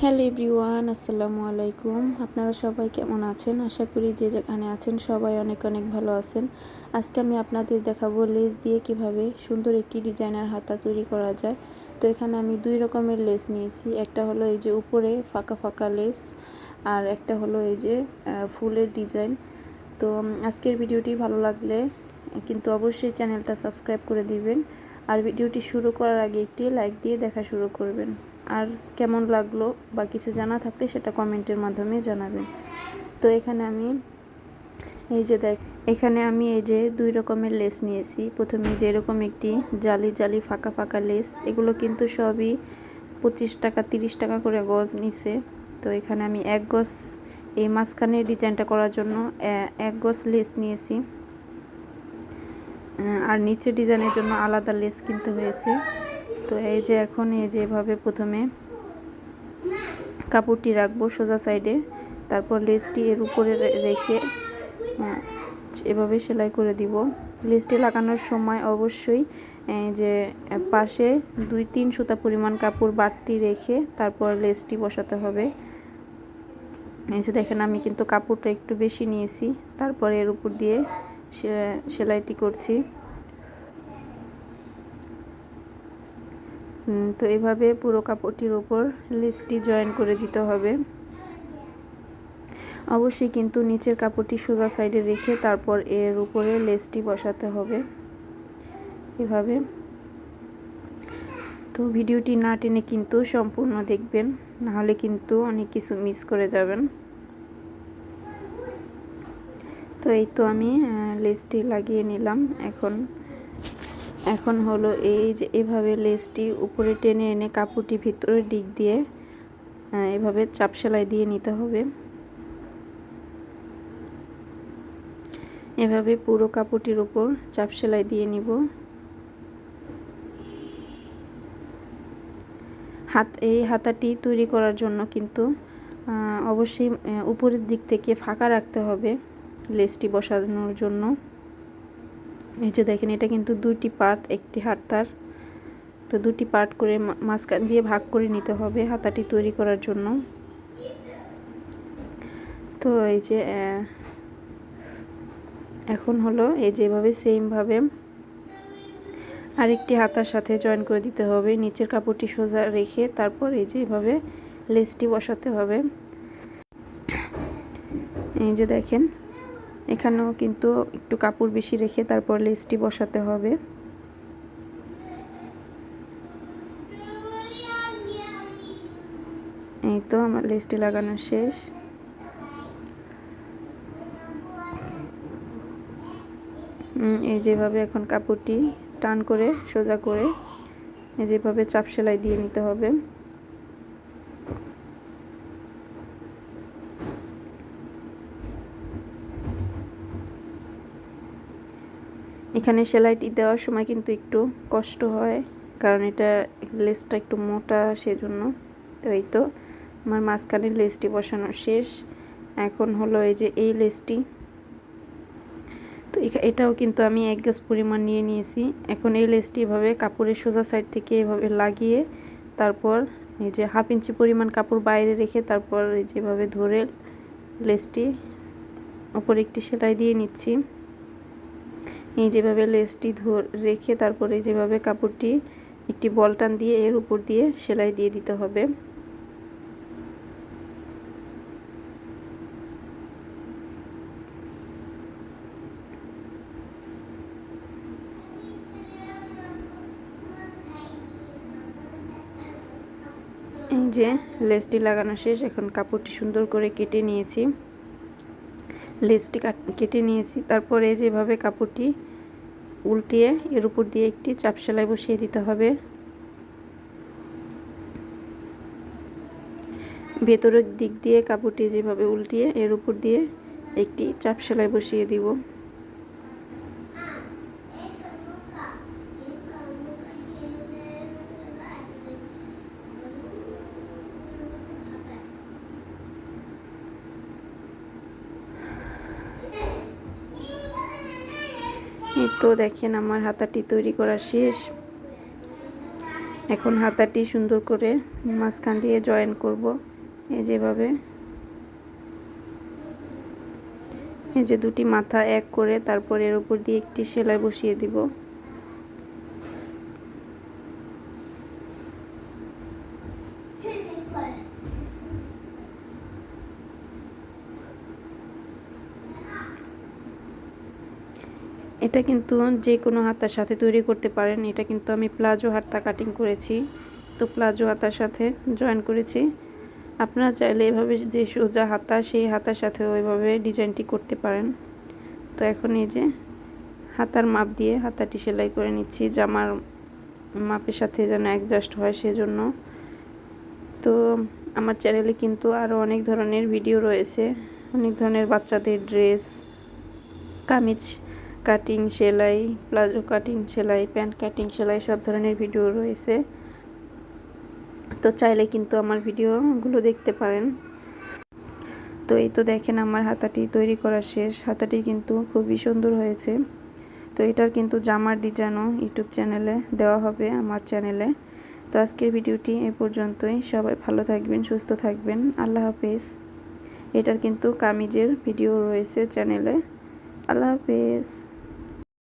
Hello everyone, আসসালামু আলাইকুম। আপনারা সবাই কেমন আছেন? আশা করি যে যেখানে আছেন সবাই অনেক অনেক ভালো আছেন। আজকে আমি আপনাদের দেখাবো লেস দিয়ে কীভাবে সুন্দর একটি ডিজাইনার হাতা তৈরি করা যায়। তো এখানে আমি দুই রকমের লেস নিয়েছি। একটা হলো এই যে উপরে ফাঁকা ফাঁকা লেস, আর একটা হলো এই যে ফুলের ডিজাইন। তো আজকের ভিডিওটি ভালো লাগলে কিন্তু অবশ্যই চ্যানেলটা সাবস্ক্রাইব করে দিবেন। আর ভিডিওটি শুরু করার আগে একটি লাইক দিয়ে দেখা শুরু করবেন। আর কেমন লাগল বা কিছু জানা থাকলে সেটা কমেন্টের মাধ্যমে জানাবেন। তো এখানে আমি এই যে দেখ, এখানে আমি এই যে দুই রকমের লেস নিয়েছি। প্রথমে যে এরকম একটি জালি জালি ফাঁকা ফাঁকা লেস, এগুলো কিন্তু সবই পঁচিশ টাকা, তিরিশ টাকা করে গজ নিছে। তো এখানে আমি এক গজ, এই মাঝখানে ডিজাইনটা করার জন্য এক গজ লেস নিয়েছি। আর নিচে ডিজাইনের জন্য আলাদা লেস কিনতে হয়েছে। তো এই যে এখন এই যে এভাবে প্রথমে কাপড়টি রাখব সোজা সাইডে তারপর লেসটি এর উপরে রেখে এভাবে সেলাই করে দিব। লেসটি লাগানোর সময় অবশ্যই যে পাশে দুই তিন সুতা পরিমাণ কাপড় বাড়তি রেখে তারপর লেসটি বসাতে হবে। এই যে দেখেন আমি কিন্তু কাপড়টা একটু বেশি নিয়েছি, তারপর এর উপর দিয়ে সেলাইটি করছি। তো এভাবে পুরো কাপড়টির উপর লেসটি জয়েন করে দিতে হবে। অবশ্যই কিন্তু নিচের কাপড়টি সোজা সাইডে রেখে তারপর এর উপরে লেসটি বসাতে হবে এভাবে। তো ভিডিওটি না টেনে কিন্তু সম্পূর্ণ দেখবেন, নাহলে কিন্তু অনেক কিছু মিস করে যাবেন। তো এই তো আমি লেসটি লাগিয়ে নিলাম। এখন এখন হলো এই যে এভাবে লেসটি উপরে টেনে এনে কাপড়টি ভিতরের দিক দিয়ে এভাবে চাপ সেলাই দিয়ে নিতে হবে। এভাবে পুরো কাপড়টির উপর চাপ সেলাই দিয়ে নিব। হাত, এই হাতাটি তৈরি করার জন্য কিন্তু অবশ্যই উপরের দিক থেকে ফাঁকা রাখতে হবে লেসটি বসানোর জন্য। এই যে দেখেন, এটা কিন্তু দুইটি পার্ট, একটি হাতার। তো দুটি পার্ট করে মাঝখান দিয়ে ভাগ করে নিতে হবে হাতাটি তৈরি করার জন্য। তো এই যে এখন হলো এই যেভাবে সেমভাবে আরেকটি হাতার সাথে জয়েন করে দিতে হবে। নিচের কাপড়টি সোজা রেখে তারপর এই যে এভাবে লেসটি বসাতে হবে। এই যে দেখেন এখানেও কিন্তু একটু কাপড় বেশি রেখে তারপর লেসটি বসাতে হবে। এই তো আমার লেসটি লাগানো শেষ। এই যেভাবে এখন কাপড়টি টান করে, সোজা করে যেভাবে চাপ সেলাই দিয়ে নিতে হবে। এখানে সেলাইটি দেওয়ার সময় কিন্তু একটু কষ্ট হয়, কারণ এটা লেসটা একটু মোটা সেজন্য। তো এই তো, আমার মাঝখানে লেসটি বসানো শেষ। এখন হলো এই যে এই লেসটি। তো এটাও কিন্তু আমি এক গ্যাস পরিমাণ নিয়ে নিয়েছি। এখন এই লেসটি এভাবে কাপড়ের সোজা সাইড থেকে এভাবে লাগিয়ে তারপর এই যে হাফ ইঞ্চি পরিমাণ কাপড় বাইরে রেখে তারপর এই যেভাবে ধরে লেসটি উপরে একটি সেলাই দিয়ে নিচ্ছি। এই যেভাবে লেসটি ধর, রেখে তারপরে যেভাবে কাপড়টি একটি বলটান দিয়ে এর উপর দিয়ে সেলাই দিয়ে দিতে হবে। এই যে লেসটি লাগানো শেষ, এখন কাপড়টি সুন্দর করে কেটে নিয়েছি। লেসটি কেটে নিয়েছি। তারপরে যেভাবে কাপড়টি উল্টিয়ে এর উপর দিয়ে একটি চাপ সেলাই বসিয়ে দিতে হবে। ভেতরের দিক দিয়ে কাপড়টি যেভাবে উল্টিয়ে এর উপর দিয়ে একটি চাপ সেলাই বসিয়ে দিব। তো দেখেন আমার হাতাটি তৈরি করা শেষ। এখন হাতাটি সুন্দর করে মাঝখান দিয়ে জয়েন করব। এই যেভাবে। এই যে দুটি মাথা এক করে, তারপর এর উপর দিয়ে একটি সেলাই বসিয়ে দিব। এটা কিন্তু যে কোনো হাতার সাথে তৈরি করতে পারেন। এটা কিন্তু আমি প্লাজো হাতা কাটিং করেছি। তো প্লাজো হাতার সাথে জয়েন করেছি। আপনারা চাইলে এভাবে যে সোজা হাতা, সেই হাতার সাথে ওইভাবে ডিজাইনটি করতে পারেন। তো এখন এই যে হাতার মাপ দিয়ে হাতাটি সেলাই করে নিচ্ছি। জামার মাপের সাথে যেন অ্যাডজাস্ট হয় সেজন্য। তো আমার চ্যানেলে কিন্তু আরও অনেক ধরনের ভিডিও রয়েছে। অনেক ধরনের বাচ্চাদের ড্রেস কামিজ কাটিং, সেলাই, প্লাজো কাটিং, সেলাই, প্যান্ট কাটিং, সেলাই সব ধরনের ভিডিও রয়েছে। তো চাইলে কিন্তু আমার ভিডিওগুলো দেখতে পারেন। তো এই তো দেখেন আমার হাতাটি তৈরি করা শেষ। হাতাটি কিন্তু খুবই সুন্দর হয়েছে। তো এটার কিন্তু জামার ডিজাইনও ইউটিউব চ্যানেলে দেওয়া হবে আমার চ্যানেলে। তো আজকের ভিডিওটি এ পর্যন্তই। সবাই ভালো থাকবেন, সুস্থ থাকবেন। আল্লাহ হাফেজ। এটার কিন্তু কামিজের ভিডিও রয়েছে চ্যানেলে। আল্লাহ হাফেজ।